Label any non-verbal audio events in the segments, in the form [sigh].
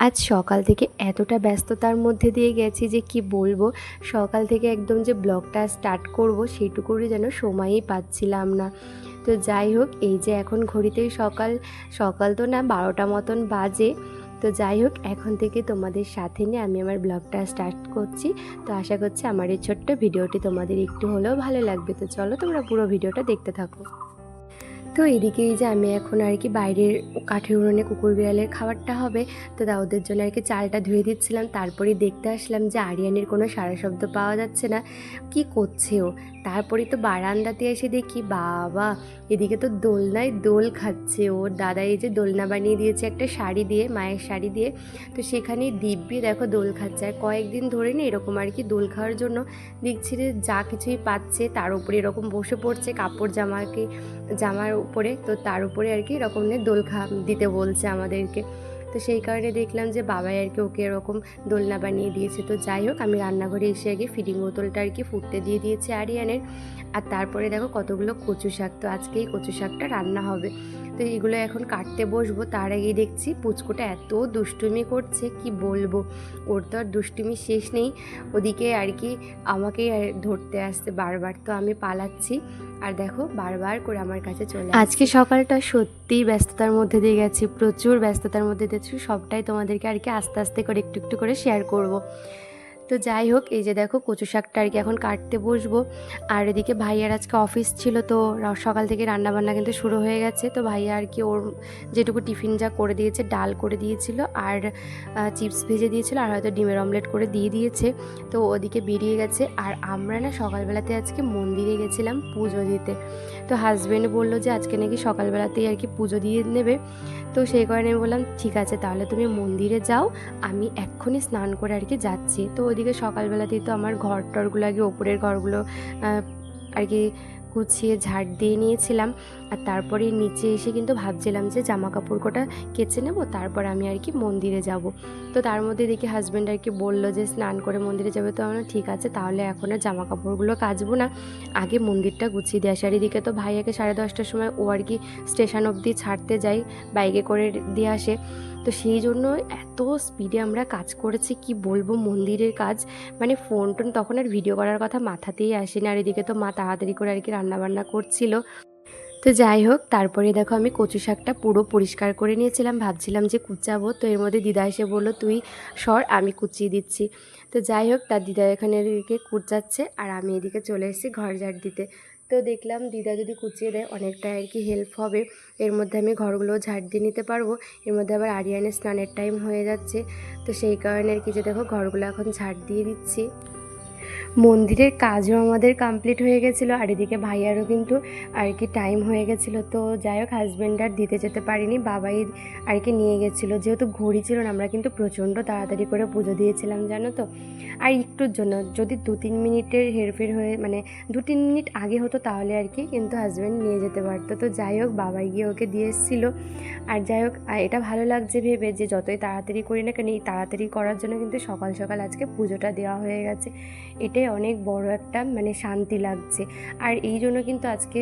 আজ সকাল থেকে এতটা ব্যস্ততার মধ্যে দিয়ে গেছি যে কি বলব? সকাল থেকে একদম যে ব্লগটা স্টার্ট করব সেইটুকুরই যেন সময়ই পাচ্ছিলাম না। তো যাই হোক, এই যে এখন ঘড়িতেই সকাল সকাল তো না বারোটা মতন বাজে। তো যাই হোক, এখন থেকে তোমাদের সাথে নিয়ে আমি আমার ব্লগটা স্টার্ট করছি। তো আশা করছি আমার এই ছোট্ট ভিডিওটি তোমাদের একটু হলেও ভালো লাগবে। তো চলো তোমরা পুরো ভিডিওটা দেখতে থাকো। তো এদিকে যে আমি এখন আর কি বাইরের কাঠের উড়োনে কুকুর বিড়ালের খাবারটা হবে। তো তা ওদের জন্য আর কি চালটা ধুয়ে দিচ্ছিলাম। তারপরেই দেখতে আসলাম যে আরিয়ানের কোনো সারা শব্দ পাওয়া যাচ্ছে না। কি করছে ও? তারপরে তো বারান্দাতে এসে দেখি, বাবা! এদিকে তো দোলনায় দোল খাচ্ছে। ওর দাদা এই যে দোলনা বানিয়ে দিয়েছে একটা শাড়ি দিয়ে, মায়ের শাড়ি দিয়ে। তো সেখানে দিব্যি দেখো দোল খাচ্ছে। আর কয়েকদিন ধরে না এরকম আর কি দোল খাওয়ার জন্য দেখছি যে যা কিছুই পাচ্ছে, তার উপরে এরকম বসে পড়ছে। কাপড় জামাকে জামার উপরে, তো তার উপরে আর কি এরকম নিয়ে দোল খা দিতে বলছে আমাদেরকে। তো সেই কারণে দেখলাম যে বাবাই আর কি ওকে এরকম দোলনা বানিয়ে দিয়েছে। তো যাই হোক, আমি রান্নাঘরে এসে আগে ফিডিং বোতলটা আর কি ফুটতে দিয়ে দিয়েছি আরিয়ানের। আর তারপরে দেখো কতগুলো কচু শাক, তো আজকে এই কচু শাকটা রান্না হবে। তো এগুলো এখন কাটতে বসবো, তার আগেই দেখছি পুচকুটা এত দুষ্টুমি করছে, কি বলব? ওর তো আর দুষ্টুমি শেষ নেই। ওদিকে আর কি আমাকেই ধরতে আসছে বারবার, তো আমি পালাচ্ছি। আর দেখো বারবার করে আমার কাছে চলে আজকে সকালটা সত্যিই ব্যস্ততার মধ্যে দিয়ে গেছি, প্রচুর ব্যস্ততার মধ্যে দিয়েছি সবটাই তোমাদেরকে আর কি আস্তে আস্তে করে একটু একটু করে শেয়ার করব। তো যাই হোক, এই যে দেখো কচু শাকটা আর কি এখন কাটতে বসবো। আর এদিকে ভাইয়ার আজকে অফিস ছিল, তো সকাল থেকে রান্নাবান্না কিন্তু শুরু হয়ে গেছে। তো ভাইয়া আর কি ওর যেটুকু টিফিন যা করে দিয়েছে, ডাল করে দিয়েছিল আর চিপস ভেজে দিয়েছিল আর হয়তো ডিমের অমলেট করে দিয়ে দিয়েছে। তো ওদিকে বেরিয়ে গেছে আর আমরা না সকালবেলাতে আজকে মন্দিরে গেছিলাম পুজো দিতে। তো হাজব্যান্ড বলল যে আজকে নাকি সকালবেলাতেই আর কি পুজো দিয়ে নেবে। তো সেই কারণে আমি বললাম, ঠিক আছে, তাহলে তুমি মন্দিরে যাও, আমি এক্ষুনি স্নান করে আর কি যাচ্ছি। তো ওইদিকে সকালবেলাতেই তো আমার ঘর টরগুলো আগে ওপরের ঘরগুলো আর কি গুছিয়ে ঝাড় দিয়ে নিয়েছিলাম। আর তারপরে নিচে এসে কিন্তু ভাবছিলাম যে জামা কাপড় কটা কেচে নেব, তারপর আমি আর কি মন্দিরে যাব। তো তার মধ্যে দেখি হাজব্যান্ড আর কি বলল যে, স্নান করে মন্দিরে যাবে তো? আমরা ঠিক আছে, তাহলে এখন আর জামা কাপড়গুলো কাচবো না। আগে মন্দিরটা গুছিয়ে আর এদিকে তো ভাইয়াকে সাড়ে দশটার সময় ও আর কি স্টেশন অবধি ছাড়তে যাই বাইকে করে দিয়ে আসে। তো সেই জন্য এত স্পিডে আমরা কাজ করেছি, কি বলব মন্দিরের কাজ। মানে ফোন টোন তখন আর ভিডিও করার কথা মাথাতেই আসেনি আর এদিকে তো মা তাড়াতাড়ি করে আর কি রান্নাবান্না করছিল। তো যাই হোক, তারপরে দেখো আমি কচু শাকটা পুরো পরিষ্কার করে নিয়েছিলাম। ভাবছিলাম যে কুচাবো, তো এর মধ্যে দিদা এসে বলল, তুই সর, আমি কুচিয়ে দিচ্ছি। তো যাই হোক, তার দিদা এখানে এদিকে কুচাচ্ছে আর আমি এদিকে চলে এসেছি ঘর ঝাড় দিতে। তো দেখলাম দিদা যদি কুচিয়ে দেয়, অনেকটা আর কি হেল্প হবে। এর মধ্যে আমি ঘরগুলো ঝাড় দিয়ে নিতে পারব। এর মধ্যে আবার আরিয়ানের স্নানের টাইম হয়ে যাচ্ছে। তো সেই কারণে আর কি যে দেখো, ঘরগুলো এখন ঝাড় দিয়ে দিচ্ছি। মন্দিরের কাজও আমাদের কমপ্লিট হয়ে গেছিল, আর এদিকে ভাইয়ারও কিন্তু আর কি টাইম হয়ে গেছিল। তো যাই হোক হাজব্যান্ড আর দিতে যেতে পারিনি, বাবাই আর কি নিয়ে গেছিল। যেহেতু ঘড়ি ছিল না, আমরা কিন্তু প্রচণ্ড তাড়াতাড়ি করে পুজো দিয়েছিলাম, জানো তো। আর একটুর জন্য, যদি দু তিন মিনিটের হেরফের হয়ে মানে দু তিন মিনিট আগে হতো তাহলে আর কি, কিন্তু হাজব্যান্ড নিয়ে যেতে পারতো। তো যাই হোক, বাবাই গিয়ে ওকে দিয়ে এসেছিল। আর যাই হোক এটা ভালো লাগছে ভেবে যে যতই তাড়াতাড়ি করি না কেন, এই তাড়াতাড়ি করার জন্য কিন্তু সকাল সকাল আজকে পুজোটা দেওয়া হয়ে গেছে। এটাই অনেক বড় একটা মানে শান্তি লাগছে। আর এই জন্য কিন্তু আজকে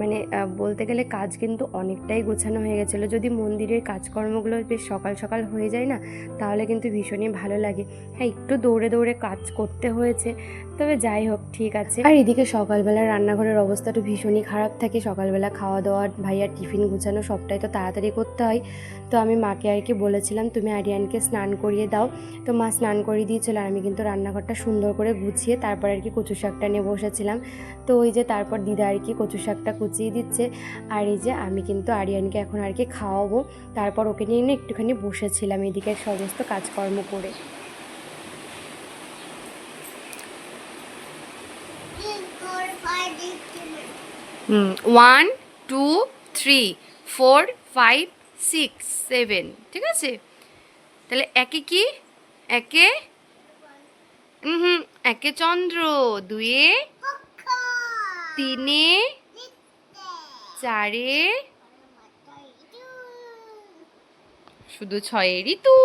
মানে বলতে গেলে কাজ কিন্তু অনেকটাই গোছানো হয়ে গেছিল। যদি মন্দিরের কাজকর্মগুলো বেশ সকাল সকাল হয়ে যায় না, তাহলে কিন্তু ভীষণই ভালো লাগে। হ্যাঁ একটু দৌড়ে দৌড়ে কাজ করতে হয়েছে, তবে যাই হোক, ঠিক আছে। আর এদিকে সকালবেলা রান্নাঘরের অবস্থাটা ভীষণই খারাপ থাকে। সকালবেলা খাওয়া দাওয়া, ভাইয়ার টিফিন গুছানো সবটাই তো তাড়াতাড়ি করতে হয়। তো আমি মাকে আর কি বলেছিলাম, তুমি আরিয়ানকে স্নান করিয়ে দাও। তো মা স্নান করিয়ে দিয়েছিল, আর আমি কিন্তু রান্নাঘরটা সুন্দর করে গুছিয়ে তারপর আর কি কচু শাকটা নিয়ে বসেছিলাম। তো ওই যে তারপর দিদা আর কি কচু শাকটা কুচিয়ে দিচ্ছে। আর এই যে আমি কিন্তু আরিয়ানকে এখন আর কি খাওয়াবো। তারপর ওকে নিয়ে একটুখানি বসেছিলাম এদিকে সমস্ত কাজকর্ম করে। One two three four five six seven ঠিক আছে? তাহলে একে কি? একে? হুম একে চন্দ্র দুয়ে তিনে চারে শুধু ছয়ে ঋতু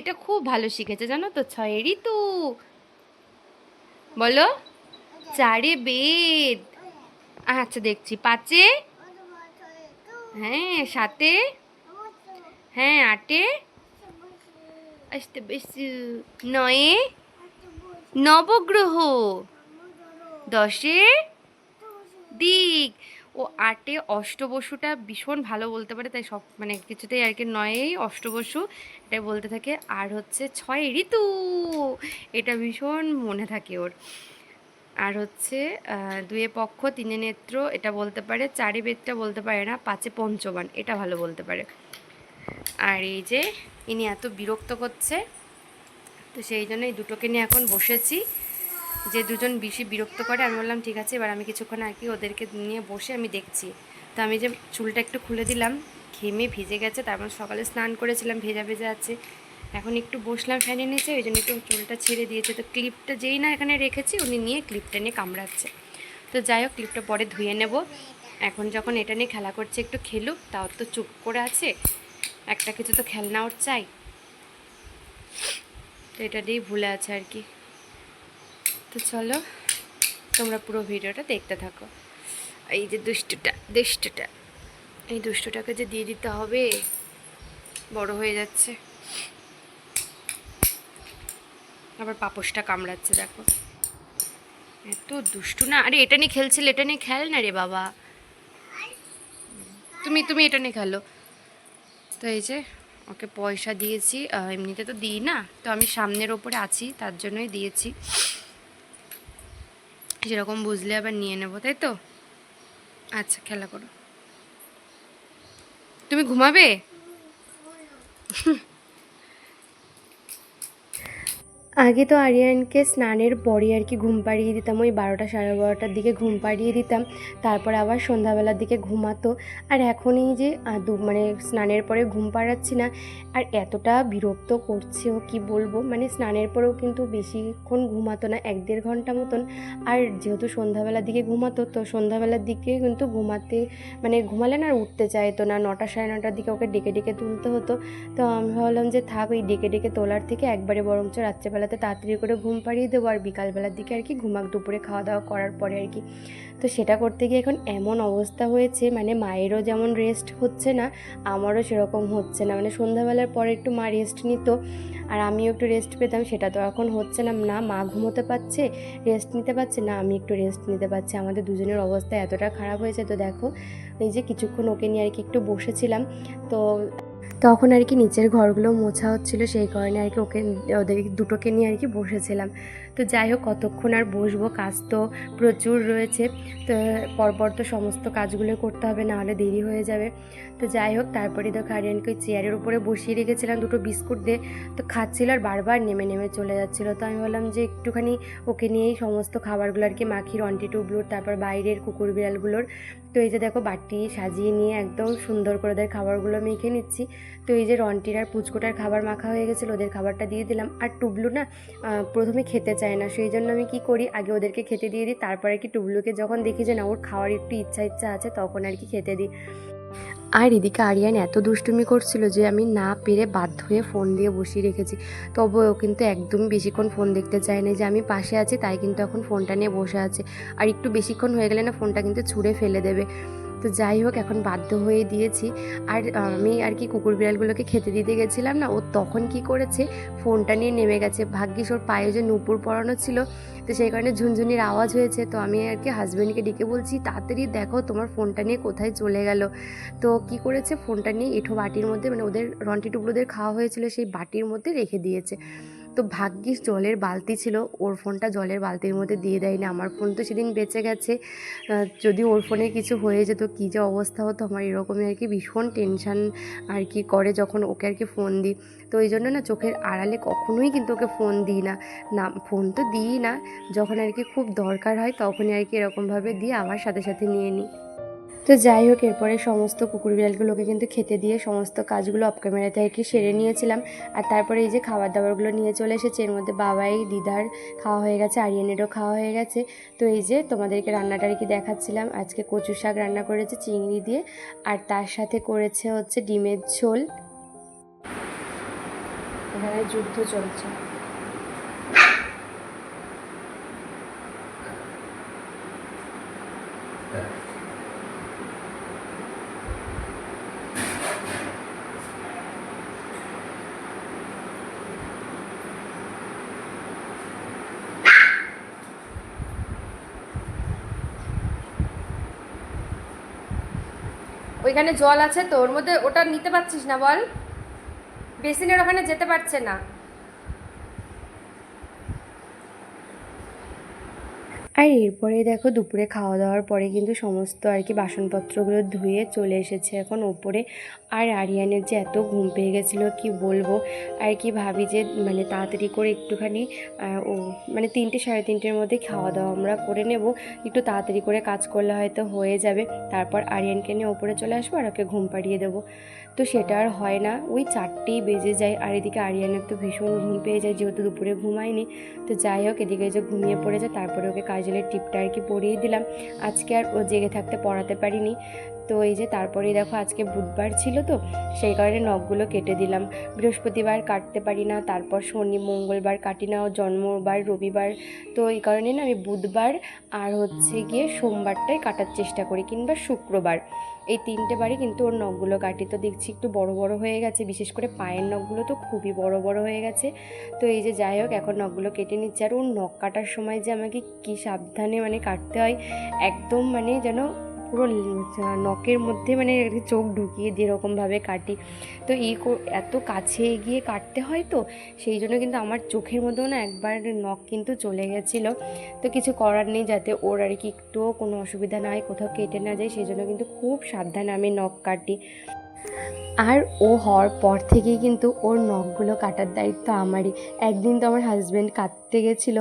এটা খুব ভালো শিখেছে জানো তো ছয়ে ঋতু। বলো চারে বেদ। আচ্ছা দেখছি পাঁচে? হ্যাঁ সাতে? হ্যাঁ আটে? আসতে বেশি। নয়ে? নবগ্রহ। দশে দিক। ও আটে অষ্টবসুটা ভীষণ ভালো বলতে পারে, তাই সব মানে কিছুতেই আর কি নয়েই অষ্টবসু এটা বলতে থাকে। আর হচ্ছে ছয় ঋতু, এটা ভীষণ মনে থাকে ওর। আর হচ্ছে দুয়ে পক্ষ, তিনে নেত্র, এটা বলতে পারে, চারে বেদটা বলতে পারে না, পাঁচে পঞ্চবান, এটা ভালো বলতে পারে। আর এই যে, ইনি এত বিরক্ত করছে। তো সেই জন্য এই দুটোকে নিয়ে এখন বসেছি। যে দুজন বেশি বিরক্ত করে, আমি বললাম, ঠিক আছে, এবার আমি কিছুক্ষণ আর কি ওদেরকে নিয়ে বসে আমি দেখছি। তো আমি যে চুলটা একটু খুলে দিলাম, ঘেমে ভিজে গেছে, তারপর সকালে স্নান করেছিলাম, ভেজা ভেজা আছে। এখন একটু বসলাম ফ্যানের নিচে, ওই জন্য একটু চুলটা ছেড়ে দিয়েছে। তো ক্লিপটা যেই না এখানে রেখেছি, উনি নিয়ে ক্লিপটা নিয়ে কামড়াচ্ছে। তো যাই হোক, ক্লিপটা পরে ধুয়ে নেব। এখন যখন এটা নিয়ে খেলা করছে, একটু খেলুক, তাও তো চুপ করে আছে। একটা কিছু তো খেলনা ওর চাই। এটা দিয়েই ভুলে আছে আর কি। তো চলো, তোমরা পুরো ভিডিওটা দেখতে থাকো। এই যে দুষ্টুটা দুষ্টুটা। এই দুষ্টুটাকে যে দিয়ে দিতে হবে, বড় হয়ে যাচ্ছে। আবার পাপোশটা কামড়াচ্ছে, দেখো। এত দুষ্টু না, আরে এটা নিয়ে খেলছিল, এটা নিয়ে খেল না রে বাবা। তুমি তুমি এটা নিয়ে খেলো। তো এই যে ওকে পয়সা দিয়েছি এমনিতে তো দিই না তো আমি সামনের ওপরে আছি তার জন্যই দিয়েছি। যেরকম বুঝলে আবার নিয়ে নেব তাই তো? আচ্ছা খেলা করো। তুমি ঘুমাবে? [laughs] আগে তো আরিয়ানকে স্নানের পরে আর কি ঘুম পাড়িয়ে দিতাম, ওই বারোটা সাড়ে বারোটার দিকে ঘুম পাড়িয়ে দিতাম। তারপর আবার সন্ধ্যাবেলার দিকে ঘুমাতো। আর এখন এই যে দু মানে স্নানের পরে ঘুম পাড়াচ্ছি না, আর এতটা বিরক্ত করছে ও, কি বলব? মানে স্নানের পরেও কিন্তু বেশিক্ষণ ঘুমাতো না, এক দেড় ঘণ্টা মতন। আর যেহেতু সন্ধ্যাবেলার দিকে ঘুমাতো, তো সন্ধ্যাবেলার দিকে কিন্তু ঘুমাতে মানে ঘুমালে না আর উঠতে চাইতো না। নটা সাড়ে নটার দিকে ওকে ডেকে ডেকে তুলতে হতো। তো আমি ভাবলাম যে থাক, ওই ডেকে ডেকে তোলার থেকে একবারে বরঞ্চ রাত্রেবেলাতে তাড়াতাড়ি করে ঘুম পাড়িয়ে দেবো আর বিকালবেলার দিকে আর কি ঘুমাক, দুপুরে খাওয়া দাওয়া করার পরে আর কি। তো সেটা করতে গিয়ে এখন এমন অবস্থা হয়েছে মানে মায়েরও যেমন রেস্ট হচ্ছে না, আমারও সেরকম হচ্ছে না। মানে সন্ধ্যাবেলার পরে একটু মা রেস্ট নিত আর আমিও একটু রেস্ট পেতাম, সেটা তো এখন হচ্ছে না। না, মা ঘুমোতে পারছে রেস্ট নিতে পারছে, না, আমি একটু রেস্ট নিতে পারছি। আমাদের দুজনের অবস্থা এতটা খারাপ হয়েছে, তো দেখো, এই যে কিছুক্ষণ ওকে নিয়ে আর কি একটু বসেছিলাম, তো তখন আর কি নিচের ঘরগুলো মোছা হচ্ছিল, সেই কারণে আর কি ওকে, ওদের দুটোকে নিয়ে আর কি বসেছিলাম। তো যাই হোক, কতক্ষণ আর বসবো? কাজ তো প্রচুর রয়েছে। তো পরপর তো সমস্ত কাজগুলো করতে হবে, না হলে দেরি হয়ে যাবে। তো যাই হোক, তারপরে আরিয়ানকে ওই চেয়ারের উপরে বসিয়ে রেখেছিলাম দুটো বিস্কুট দিয়ে। তো খাচ্ছিল আর বারবার নেমে নেমে চলে যাচ্ছিল। তো আমি বললাম যে একটুখানি ওকে নিয়েই সমস্ত খাবারগুলো আর কি মাখি রন্টি টুবলুর, তারপর বাইরের কুকুর বিড়ালগুলোর। তো এই যে দেখো বাটি সাজিয়ে নিয়ে একদম সুন্দর করে ওদের খাবারগুলো মেখে নিচ্ছি। তো এই যে রন্টির আর পুচকোটার খাবার মাখা হয়ে গেছিল, ওদের খাবারটা দিয়ে দিলাম। আর টুবলু না প্রথমে খেতে চায় না। সেই জন্য আমি কি করি? আগে ওদেরকে খেতে দিয়ে দিই, তারপরে কি টুবলুকে যখন দেখি যে না, ওর খাওয়ার একটু ইচ্ছা ইচ্ছা আছে, তখন আর কি খেতে দিই। আর এদিকে আরিয়ান এত দুষ্টুমি করছিল যে আমি না পেরে বাধ্য হয়ে ফোন দিয়ে বসিয়ে রেখেছি। তবে ও কিন্তু একদমই বেশিক্ষণ ফোন দেখতে চায় না যে আমি পাশে আছি, তাই কিন্তু এখন ফোনটা নিয়ে বসে আছে। আর একটু বেশিক্ষণ হয়ে গেলে না, ফোনটা কিন্তু ছুঁড়ে ফেলে দেবে। তো যাই হোক, এখন বাধ্য হয়ে দিয়েছি। আর আমি আর কি কুকুর বিড়ালগুলোকে খেতে দিতে গেছিলাম না, ও তখন কি করেছে, ফোনটা নিয়ে নেমে গেছে। ভাগ্যিস ওর পায়ে যে নুপুর পরানো ছিল, তো সেই কারণে ঝুনঝুনির আওয়াজ হয়েছে। তো আমি আর কি হাজব্যান্ডকে ডেকে বলছি, তাড়াতাড়ি দেখো তোমার ফোনটা নিয়ে কোথায় চলে গেল। তো কি করেছে, ফোনটা নিয়ে এঁঠো বাটির মধ্যে মানে ওদের রন্টি টুকরোদের খাওয়া হয়েছিল, সেই বাটির মধ্যে রেখে দিয়েছে। তো ভাগ্যিস জলের বালতি ছিল, ওর ফোনটা জলের বালতির মধ্যে দিয়ে দেয়নি। আমার ফোন তো সেদিন বেঁচে গেছে। যদি ওর ফোনে কিছু হয়ে যেত, কী যে অবস্থা হতো, আমার এরকমই আর কি ভীষণ টেনশান আর কি করে যখন ওকে আর কি ফোন দিই। তো এই জন্য না চোখের আড়ালে কখনোই কিন্তু ওকে ফোন দিই না। না, ফোন তো দিই না। যখন আর কি খুব দরকার হয়, তখনই আর কি এরকমভাবে দিয়ে আবার সাথে সাথে নিয়ে নিই। তো যাই হোক, এরপরে সমস্ত কুকুর বিড়ালগুলোকে কিন্তু খেতে দিয়ে সমস্ত কাজগুলো অফ ক্যামেরাতে আর কি সেরে নিয়েছিলাম। আর তারপরে এই যে খাবার দাবারগুলো নিয়ে চলে এসেছে, এর মধ্যে বাবাই, দিদার খাওয়া হয়ে গেছে, আরিয়ানেরও খাওয়া হয়ে গেছে। তো এই যে তোমাদেরকে রান্নাটা আর কি দেখাচ্ছিলাম। আজকে কচু শাক রান্না করেছে চিংড়ি দিয়ে, আর তার সাথে করেছে হচ্ছে ডিমের ঝোল। এখানে যুদ্ধ চলছে। ওইখানে জল আছে, তো ওর মধ্যে ওটা নিতে পারছিস না বল? বেসিনের ওখানে যেতে পারছে না। আর এরপরে দেখো দুপুরে খাওয়া দাওয়ার পরে কিন্তু সমস্ত আর কি বাসনপত্রগুলো ধুয়ে চলে এসেছে এখন ওপরে। আর আরিয়ানের যে এত ঘুম পেয়ে গেছিল, কি বলব? আর কি ভাবি যে মানে তাড়াতাড়ি করে একটুখানি ও মানে তিনটে সাড়ে তিনটের মধ্যে খাওয়া দাওয়া আমরা করে নেব। একটু তাড়াতাড়ি করে কাজ করলে হয়তো হয়ে যাবে। তারপর আরিয়ানকে নিয়ে ওপরে চলে আসব আর ওকে ঘুম পাড়িয়ে দেবো। তো সেটা আর হয় না। ওই চারটেই বেজে যায়। আর এদিকে আরিয়ানের তো ভীষণ ঘুম পেয়ে যায়, যেহেতু দুপুরে ঘুমায়নি। তো যাই হোক, এদিকে যে ঘুমিয়ে পড়ে যায় তারপরে ওকে কাজলের টিপটা আর কি পড়িয়ে দিলাম। আজকে আর ও জেগে থাকতে পড়াতে পারিনি। তো এই যে তারপরেই দেখো আজকে বুধবার ছিল তো, সেই কারণে নখগুলো কেটে দিলাম। বৃহস্পতিবার কাটতে পারি না, তারপর শনি, মঙ্গলবার কাটি না, জন্মবার, রবিবার। তো এই কারণে না আমি বুধবার আর হচ্ছে গিয়ে সোমবারটাই কাটার চেষ্টা করি, কিংবা শুক্রবার। এই তিনটে বারই কিন্তু ওর নখগুলো কাটি। তো দেখছি একটু বড় বড় হয়ে গেছে, বিশেষ করে পায়ের নখগুলো তো খুবই বড় বড় হয়ে গেছে। তো এই যে যাই হোক, এখন নখগুলো কেটে নিচ্ছে। আর ওর নখ কাটার সময় যে আমাকে কী সাবধানে মানে কাটতে হয়, একদম মানে যেন পুরো নখের মধ্যে মানে চোখ ঢুকিয়ে দিয়ে এরকমভাবে কাটি। তো এই এত কাছে গিয়ে কাটতে হয় তো, সেই জন্য কিন্তু আমার চোখের মধ্যেও না একবার নখ কিন্তু চলে গেছিল। তো কিছু করার নেই যাতে ওর আর কি একটুও কোনো অসুবিধা না হয়, কোথাও কেটে না যায়, সেই জন্য কিন্তু খুব সাবধানে আমি নখ কাটি। আর ও হওয়ার পর থেকেই কিন্তু ওর নখগুলো কাটার দায়িত্ব আমারই। একদিন তো আমার হাজব্যান্ড কাটতে গেছিল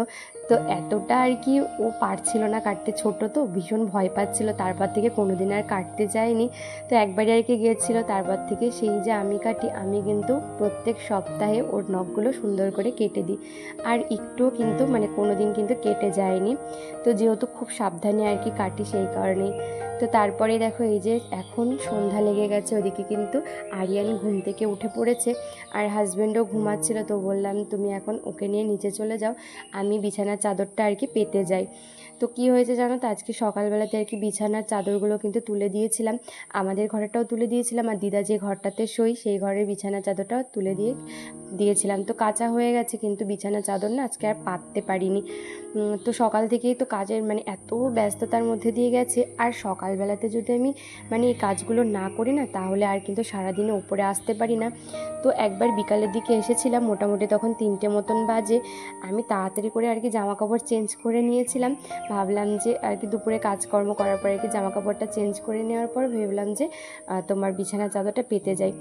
তো এতটা আর কি ও পারছিল না কাটতে। ছোট তো, ভীষণ ভয় পাচ্ছিল। তারপর থেকে কোনো দিন আর কাটতে যায়নি। তো একবারই আর কি গিয়েছিল, তারপর থেকে সেই যে আমি কাটি, আমি কিন্তু প্রত্যেক সপ্তাহে ওর নখগুলো সুন্দর করে কেটে দিই। আর একটুও কিন্তু মানে কোনো দিন কিন্তু কেটে যায়নি। তো যেহেতু খুব সাবধানে আর কি কাটি সেই কারণেই। তো তারপরে দেখো এই যে এখন সন্ধ্যা লেগে গেছে, ওদিকে কিন্তু আরিয়ান ঘুম থেকে উঠে পড়েছে। আর হাজব্যান্ডও ঘুমাচ্ছিল, তো বললাম, তুমি এখন ওকে নিয়ে নিচে চলে যাও। আমি বিছানার চাদরটা আর কি পেতে যাই। তো কি হয়েছে জানো তো? আজকে সকালবেলাতে আর কি বিছানার চাদরগুলো কিন্তু তুলে দিয়েছিলাম। আমাদের ঘরটাও তুলে দিয়েছিলাম আর দিদা যে ঘরটাতে শোই সেই ঘরের বিছানার চাদরটাও তুলে দিয়ে দিয়েছিলাম। তো কাঁচা হয়ে গেছে কিন্তু বিছানার চাদর না আজকে আর পাততে পারিনি। তো সকাল থেকেই তো কাজের মানে এত ব্যস্ততার মধ্যে দিয়ে গেছে। আর সকালবেলাতে যদি আমি মানে এই কাজগুলো না করি না তাহলে আর কিন্তু সারাদিনে উপরে আসতে পারি না। তো একবার বিকালের দিকে এসেছিলাম মোটামুটি তখন তিনটে মতন বাজে। আমি তাড়াতাড়ি করে আর কি জামা কাপড় চেঞ্জ করে নিয়েছিলাম। ভাবলাম যে আর কি দুপুরে কাজকর্ম করার পরে কি জামা কাপড়টা চেঞ্জ করে নেওয়ার পর ভেবলাম যে তোমার বিছানা চাদরটা পেতে যাই।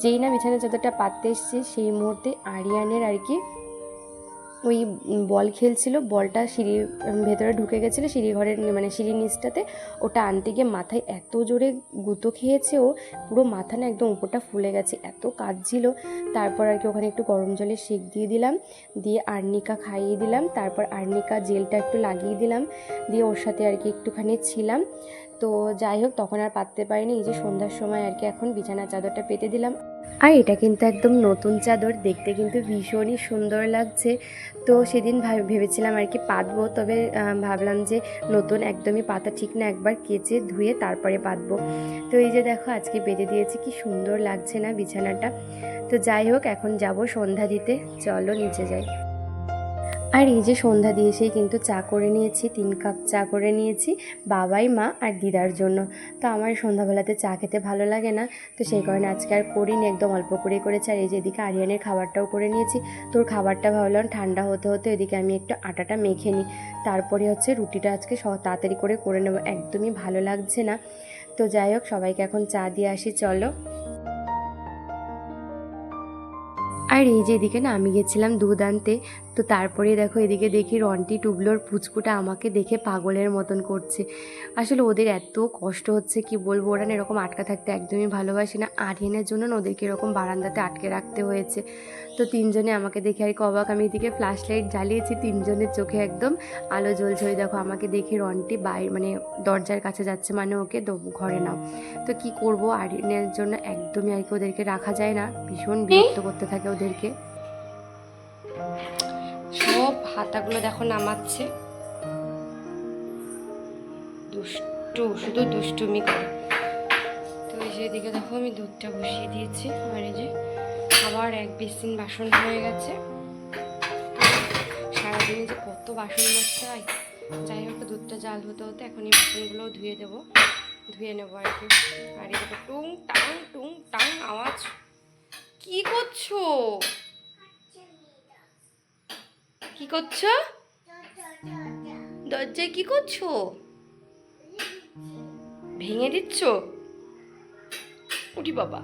যেই না বিছানা চাদরটা পাততে এসেছি, সেই মুহূর্তে আরিয়ানের আর কি ওই বল খেলছিল, বলটা সিঁড়ির ভেতরে ঢুকে গেছিল, সিঁড়ি ঘরের মানে সিঁড়ির নিচটাতে। ওটা আনতে গিয়ে মাথায় এত জোরে গুঁতো খেয়েছে ও, পুরো মাথা না একদম উপরটা ফুলে গেছে, এত কাঁদছিল। তারপর আর কি ওখানে একটু গরম জলে সেক দিয়ে দিলাম, দিয়ে আর্নিকা খাইয়ে দিলাম, তারপর আর্নিকা জেলটা একটু লাগিয়ে দিলাম, দিয়ে ওর সাথে আর কি একটুখানি ছিলাম। তো যাই হোক, তখন আর পাততে পারিনি, এই যে সন্ধ্যার সময় আর কি এখন বিছানার চাদরটা পেতে দিলাম। আর এটা কিন্তু একদম নতুন চাদর, দেখতে কিন্তু ভীষণই সুন্দর লাগছে। তো সেদিন ভাব- ভেবেছিলাম আর কি পাতবো, তবে ভাবলাম যে নতুন একদমই পাতা ঠিক না, একবার কেচে ধুয়ে তারপরে পাতবো। তো এই যে দেখো, আজকে বেঁধে দিয়েছি, কি সুন্দর লাগছে না বিছানাটা। তো যাই হোক, এখন যাব সন্ধ্যা দিতে, চলো নিচে যাই। আর এই যে সন্ধ্যা দিয়ে এসেই কিন্তু চা করে নিয়েছি, তিন কাপ চা করে নিয়েছি, বাবাই, মা আর দিদার জন্য। তো আমার সন্ধ্যাবেলাতে চা খেতে ভালো লাগে না, তো সেই কারণে আজকে আর করিনি, একদম অল্প করে করেছি। আর এই যে এদিকে আরিয়ানের খাবারটাও করে নিয়েছি। তোর খাবারটা ভাবলাম ঠান্ডা হতে হতে এদিকে আমি একটু আটাটা মেখে নিই। তারপরে হচ্ছে রুটিটা আজকে তাড়াতাড়ি করে করে নেব, একদমই ভালো লাগছে না। তো যাই হোক, সবাইকে এখন চা দিয়ে আসি, চলো। আর এই যে এদিকে না আমি গেছিলাম দুধ আনতে, তো তারপরে দেখো এদিকে দেখি রন্টি, টুবলোর, পুচকুটা আমাকে দেখে পাগলের মতন করছে। আসলে ওদের এত কষ্ট হচ্ছে, কি বলব? ওরা না এরকম আটকা থাকতে একদমই ভালোবাসে না। আর আরিয়ানের জন্য ওদেরকে এরকম বারান্দাতে আটকে রাখতে হয়েছে। তো তিনজনে আমাকে দেখে আর কি অবাক। আমি এদিকে ফ্ল্যাশ লাইট জ্বালিয়েছি তিনজনের চোখে একদম আলো জ্বলছে। ওই দেখো আমাকে দেখে রন্টি বাইরে মানে দরজার কাছে যাচ্ছে মানে ওকে ঘরে নাও। তো কি করব? আরিয়ানের জন্য একদমই আর কি ওদেরকে রাখা যায় না। ভীষণ বিরক্ত করতে থাকে ওদেরকে। সব হাতাগুলো দেখো নামাচ্ছে। দুষ্টু শুধু দুষ্টুমি করে। তো এই যে এদিকে দেখো আমি দুধটা বসিয়ে দিয়েছি আর এই যে আবার এক বেসিন বাসন হয়ে গেছে। সারাদিনে যে কত বাসন মাজতে হয়, যাই হোক, দুধটা জাল হতে হতে এখন এই বাসনগুলোও ধুয়ে দেবো। ধুয়ে নেব আর কি। আর এদিকে টুং, টাং টুং, টাং, আওয়াজ। কি করছ? কি করছ? দরজায় কি করছ? ভেঙে দিচ্ছ? উঠি বাবা।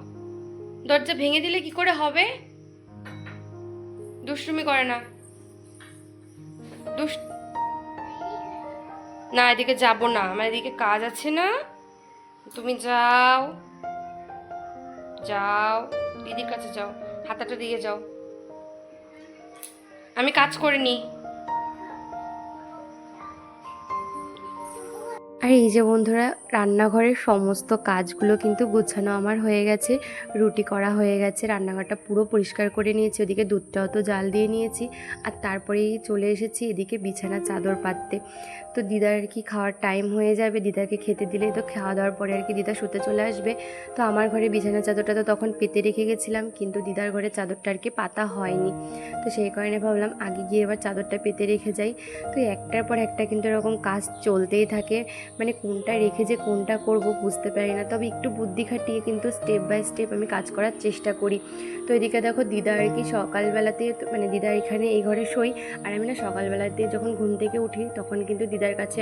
দরজা ভেঙে দিলে কি করে হবে? দুষ্টুমি করে না। না, এদিকে যাব না। আমার এদিকে কাজ আছে না। তুমি যাও। যাও। দিদির কাছে যাও। হাতাটা দিয়ে যাও। আমি কাজ করে নিই এই যে বন্ধুরা, রান্নাঘরের সমস্ত কাজগুলো কিন্তু গুছানো আমার হয়ে গেছে, রুটি করা হয়ে গেছে, রান্নাঘরটা পুরো পরিষ্কার করে নিয়েছি, ওদিকে দুধটাও তো জাল দিয়ে নিয়েছি, আর তারপরেই চলে এসেছি এদিকে বিছানা চাদর পাততে। তো দিদার আর কি খাওয়ার টাইম হয়ে যাবে, দিদাকে খেতে দিলে তো খাওয়া দাওয়ার পরে আর কি দিদা শুতে চলে আসবে। তো আমার ঘরে বিছানা চাদরটা তো তখন পেতে রেখে গেছিলাম, কিন্তু দিদার ঘরে চাদরটা আর কি পাতা হয়নি। তো সেই কারণে ভাবলাম আগে গিয়ে এবার চাদরটা পেতে রেখে যাই। তো একটার পর একটা কিন্তু এরকম কাজ চলতেই থাকে। মানে কোনটা রেখে যে কোনটা করব বুঝতে পারি না। তবে একটু বুদ্ধি খাটিয়ে কিন্তু স্টেপ বাই স্টেপ আমি কাজ করার চেষ্টা করি। তো এদিকে দেখো দিদা আর কি সকালবেলাতে মানে দিদা এখানে এই ঘরে শোই আর আমি না সকালবেলাতে যখন ঘুম থেকে উঠি তখন কিন্তু দিদার কাছে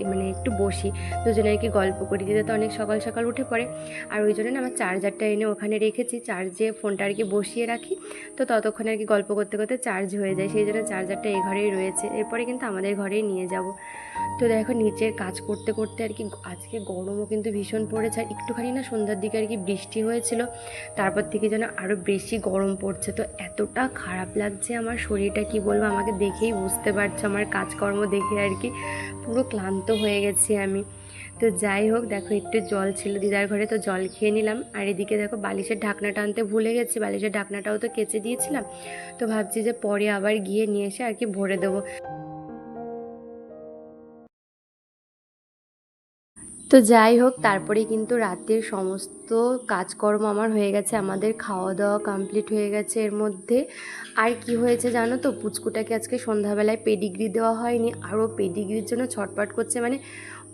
এ মানে একটু বসি। দুজনে আর কি গল্প করি। দিদা তো অনেক সকাল সকাল উঠে পড়ে। আর ওই জন্য না আমার চার্জারটা এনে ওখানে রেখেছি। চার্জে ফোনটা আর কি বসিয়ে রাখি। তো ততক্ষণে আর কি গল্প করতে করতে চার্জ হয়ে যায়। সেই জন্য চার্জারটা এই ঘরেই রয়েছে। এরপরে কিন্তু আমাদের ঘরেই নিয়ে যাব। তো দেখো নিচের কাজ করতে করতে আর কি, আজকে গরমও কিন্তু ভীষণ পড়েছে। আর একটুখানি না সন্ধ্যার দিকে আর কি বৃষ্টি হয়েছিল, তারপর থেকে যেন আরও বেশি গরম পড়ছে। তো এতটা খারাপ লাগছে আমার শরীরটা, কি বলব, আমাকে দেখেই বুঝতে পারছ, আমার কাজকর্ম দেখে আর কি পুরো ক্লান্ত হয়ে গেছি আমি। তো যাই হোক, দেখো একটু জল ছিল দিদার ঘরে, তো জল খেয়ে নিলাম। আর এদিকে দেখো বালিশের ঢাকনাটা আনতে ভুলে গেছি, বালিশের ঢাকনাটাও তো কেচে দিয়েছিলাম। তো ভাবছি যে পরে আবার গিয়ে নিয়ে এসে আর কি ভরে দেবো। তো যাই হোক, তারপরে কিন্তু রাতের সমস্ত কাজকর্ম আমার হয়ে গেছে, আমাদের খাওয়া দাওয়া কমপ্লিট হয়ে গেছে এর মধ্যে। আর কি হয়েছে জানো তো? পুচকুটাকে আজকে সন্ধ্যাবেলায় পেডিগ্রি দেওয়া হয়নি, আরও পেডিগ্রির জন্য ছটপট করছে। মানে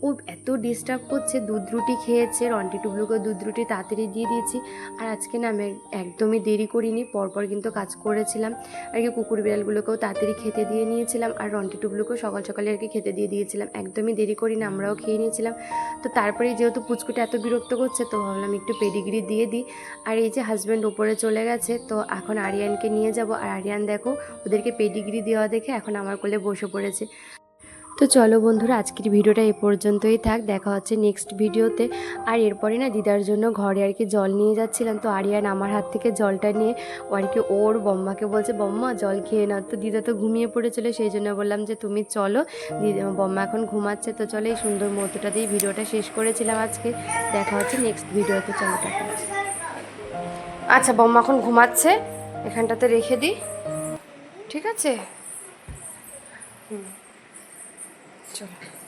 ও এত ডিস্টার্ব করছে, দুধ রুটি খেয়েছে, রন্টি টুবলুকে দুধ রুটি তাড়াতাড়ি দিয়ে দিয়েছি। আর আজকে না আমি একদমই দেরি করিনি, পরপর কিন্তু কাজ করেছিলাম। আর কি কুকুর বিড়ালগুলোকেও তাড়াতাড়ি খেতে দিয়ে নিয়েছিলাম, আর রন্টি টুবলুকেও সকাল সকালে আর কি খেতে দিয়ে দিয়েছিলাম। একদমই দেরি করি না আমরাও খেয়ে নিয়েছিলাম। তো তারপরে যেহেতু পুচকুটা এত বিরক্ত করছে, তো ভাবলাম একটু পেডিগ্রি দিয়ে দিই। আর এই যে হাজব্যান্ড ওপরে চলে গেছে, তো এখন আরিয়ানকে নিয়ে যাব। আর আরিয়ান দেখো, ওদেরকে পেডিগ্রি দেওয়া দেখে এখন আমার কোলে বসে পড়েছে। তো চলো বন্ধুরা, আজকের ভিডিওটা এ পর্যন্তই থাক। দেখা হচ্ছে নেক্সট ভিডিওতে। আর এরপরে না দিদার জন্য ঘরে আর কি জল নিয়ে যাচ্ছিলাম। তো আরিয়ান আমার হাত থেকে জলটা নিয়ে ও আর কি ওর বম্মাকে বলছে, বম্মা, জল খেয়ে নাও। তো দিদা তো ঘুমিয়ে পড়েছিল, সেই জন্য বললাম যে, তুমি চলো। বম্মা এখন ঘুমাচ্ছে। তো চলো এই সুন্দর মুহূর্তটা দিয়ে ভিডিওটা শেষ করেছিলাম আজকে। দেখা হচ্ছে নেক্সট ভিডিওতে। চলো, টাটা। আচ্ছা বম্মা এখন ঘুমাচ্ছে। এখানটাতে রেখে দিই। ঠিক আছে? হুম। চলো